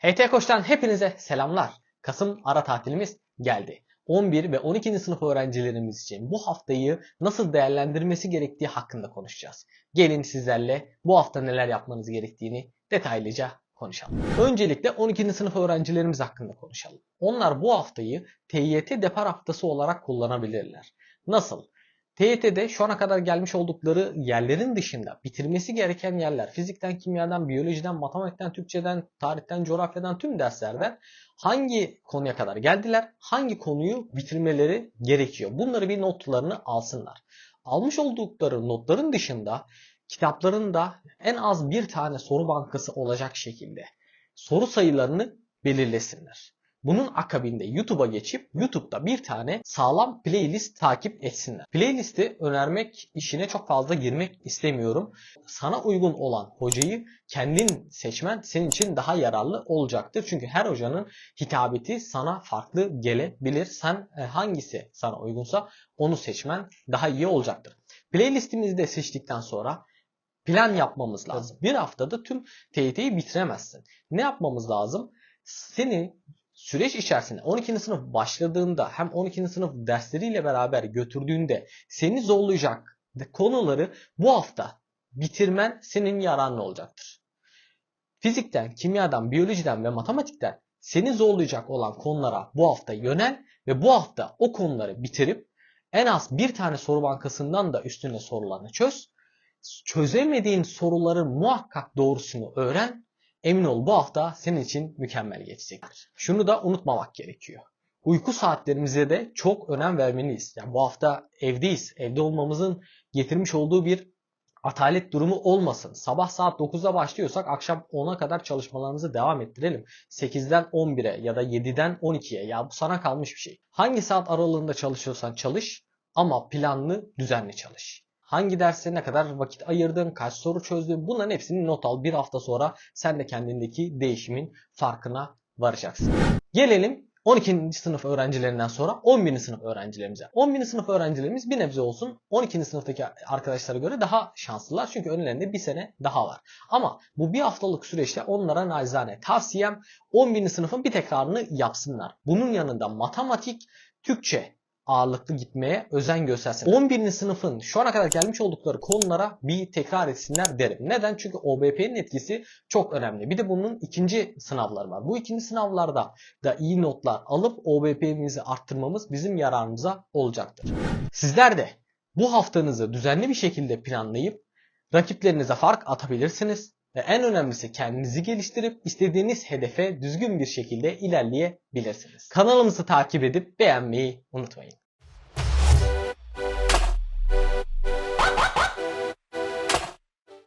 HT Koç'tan hepinize selamlar. Kasım ara tatilimiz geldi. 11 ve 12. sınıf öğrencilerimiz için bu haftayı nasıl değerlendirmesi gerektiği hakkında konuşacağız. Gelin sizlerle bu hafta neler yapmanız gerektiğini detaylıca konuşalım. Öncelikle 12. sınıf öğrencilerimiz hakkında konuşalım. Onlar bu haftayı TYT depar haftası olarak kullanabilirler. Nasıl? TYT'de şu ana kadar gelmiş oldukları yerlerin dışında bitirmesi gereken yerler fizikten, kimyadan, biyolojiden, matematikten, Türkçeden, tarihten, coğrafyadan tüm derslerden hangi konuya kadar geldiler, hangi konuyu bitirmeleri gerekiyor. Bunları bir notlarını alsınlar. Almış oldukları notların dışında kitaplarında en az bir tane soru bankası olacak şekilde soru sayılarını belirlesinler. Bunun akabinde YouTube'a geçip YouTube'da bir tane sağlam playlist takip etsinler. Playlisti önermek işine çok fazla girmek istemiyorum. Sana uygun olan hocayı kendin seçmen senin için daha yararlı olacaktır. Çünkü her hocanın hitabeti sana farklı gelebilir. Sen e, hangisi sana uygunsa onu seçmen daha iyi olacaktır. Playlistimizi de seçtikten sonra plan yapmamız lazım. Bir haftada tüm TYT'yi bitiremezsin. Ne yapmamız lazım? Seni süreç içerisinde 12. sınıf başladığında hem 12. sınıf dersleriyle beraber götürdüğünde seni zorlayacak konuları bu hafta bitirmen senin yararına olacaktır. Fizikten, kimyadan, biyolojiden ve matematikten seni zorlayacak olan konulara bu hafta yönel ve bu hafta o konuları bitirip en az bir tane soru bankasından da üstüne sorularını çöz. Çözemediğin soruların muhakkak doğrusunu öğren Emin ol bu hafta senin için mükemmel geçecektir. Şunu da unutmamak gerekiyor. Uyku saatlerimize de çok önem vermeliyiz. Yani bu hafta evdeyiz. Evde olmamızın getirmiş olduğu bir atalet durumu olmasın. Sabah saat 9'da başlıyorsak akşam 10'a kadar çalışmalarımızı devam ettirelim. 8'den 11'e ya da 7'den 12'ye ya bu sana kalmış bir şey. Hangi saat aralığında çalışıyorsan çalış ama planlı, düzenli çalış. Hangi derse ne kadar vakit ayırdın, kaç soru çözdün bunların hepsini not al. Bir hafta sonra sen de kendindeki değişimin farkına varacaksın. Gelelim 12. sınıf öğrencilerinden sonra 11. sınıf öğrencilerimize. 11. sınıf öğrencilerimiz bir nebze olsun 12. sınıftaki arkadaşlara göre daha şanslılar. Çünkü önlerinde bir sene daha var. Ama bu bir haftalık süreçte onlara nacizane tavsiyem 11. sınıfın bir tekrarını yapsınlar. Bunun yanında matematik, Türkçe ağırlıklı gitmeye özen göstersin. 11. sınıfın şu ana kadar gelmiş oldukları konulara bir tekrar etsinler derim. Neden? Çünkü OBP'nin etkisi çok önemli. Bir de bunun ikinci sınavları var. Bu ikinci sınavlarda da iyi notlar alıp OBP'mizi arttırmamız bizim yararımıza olacaktır. Sizler de bu haftanızı düzenli bir şekilde planlayıp rakiplerinize fark atabilirsiniz. Ve en önemlisi kendinizi geliştirip istediğiniz hedefe düzgün bir şekilde ilerleyebilirsiniz. Kanalımızı takip edip beğenmeyi unutmayın.